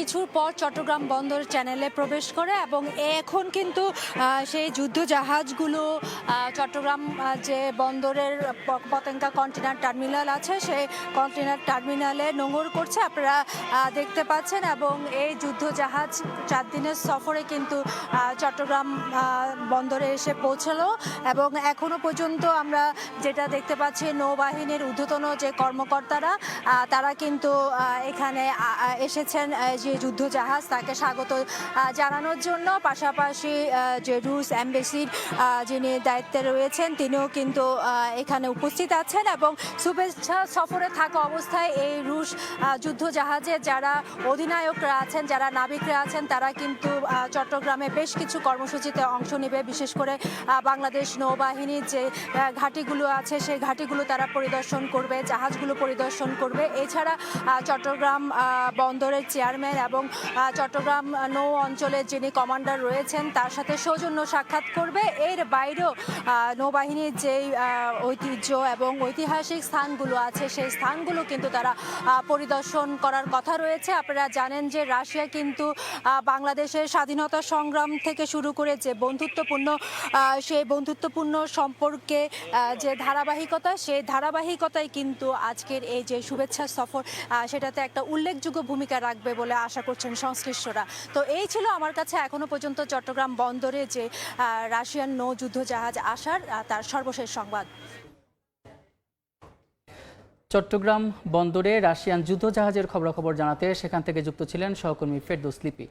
কিছুর পর চট্টগ্রাম বন্দর চ্যানেলে প্রবেশ করে এবং এখন কিন্তু সেই যুদ্ধ জাহাজগুলো চট্টগ্রাম যে বন্দরের প- পতেঙ্গা কন্টেনার টার্মিনাল আছে, সেই কন্টেনার টার্মিনালে নোঙর করছে, আপনারা দেখতে পাচ্ছেন এবং এই যুদ্ধ জাহাজ চার দিনের সফরে কিন্তু চট্টগ্রাম বন্দরে এসে পৌঁছালো এবং এখনও পর্যন্ত আমরা যেটা দেখতে পাচ্ছি, নৌবাহিনীর ঊর্ধ্বতন যে কর্মকর্তারা তারা কিন্তু এখানে এসেছেন যে যুদ্ধ জাহাজ তাকে স্বাগত জানানোর জন্য। পাশাপাশি যে রুশ অ্যাম্বাসির যিনি দায়িত্বে রয়েছেন, তিনিও কিন্তু এখানে উপস্থিত আছেন এবং শুভেচ্ছা সফরে থাকা অবস্থায় এই রুশ যুদ্ধ জাহাজে যারা অধিনায়করা আছেন, যারা নাবিকরা আছেন, তারা কিন্তু চট্টগ্রামে বেশ কিছু কর্মসূচিতে অংশ নেবে। বিশেষ করে বাংলাদেশ নৌবাহিনীর যে ঘাঁটিগুলো আছে, সেই ঘাঁটিগুলো তারা পরিদর্শন করবে, জাহাজগুলো পরিদর্শন করবে। এছাড়া চট্টগ্রাম বন্দরের চেয়ারম্যান এবং চট্টগ্রাম নৌ অঞ্চলের যিনি কমান্ডার রয়েছেন, তার সাথে সৌজন্য সাক্ষাৎ করবে। এর বাইরেও নৌবাহিনীর যেই ঐতিহ্য এবং ঐতিহাসিক স্থানগুলো আছে, সেই স্থানগুলো কিন্তু তারা পরিদর্শন করার কথা রয়েছে। আপনারা জানেন যে রাশিয়া কিন্তু বাংলাদেশের স্বাধীনতা সংগ্রাম থেকে শুরু করে যে বন্ধুত্বপূর্ণ সেই বন্ধুত্বপূর্ণ সম্পর্কে যে ধারাবাহিকতা, সেই ধারাবাহিকতাই কিন্তু আজকের এই যে শুভেচ্ছা সফর সেটাতে একটা উল্লেখযোগ্য ভূমিকা রাখবে বলে আশা করছেন সংশ্লিষ্টরা। তো এই ছিল আমার কাছে এখনও পর্যন্ত চট্টগ্রাম বন্দরে যে রাশিয়ান নৌ যুদ্ধজাহাজ আসার তার সর্বশেষ সংবাদ। চট্টগ্রাম বন্দরে রাশিয়ান যুদ্ধজাহাজের খবরাখবর জানাতে সেখান থেকে যুক্ত ছিলেন সহকর্মী ফেরদৌস লিপি।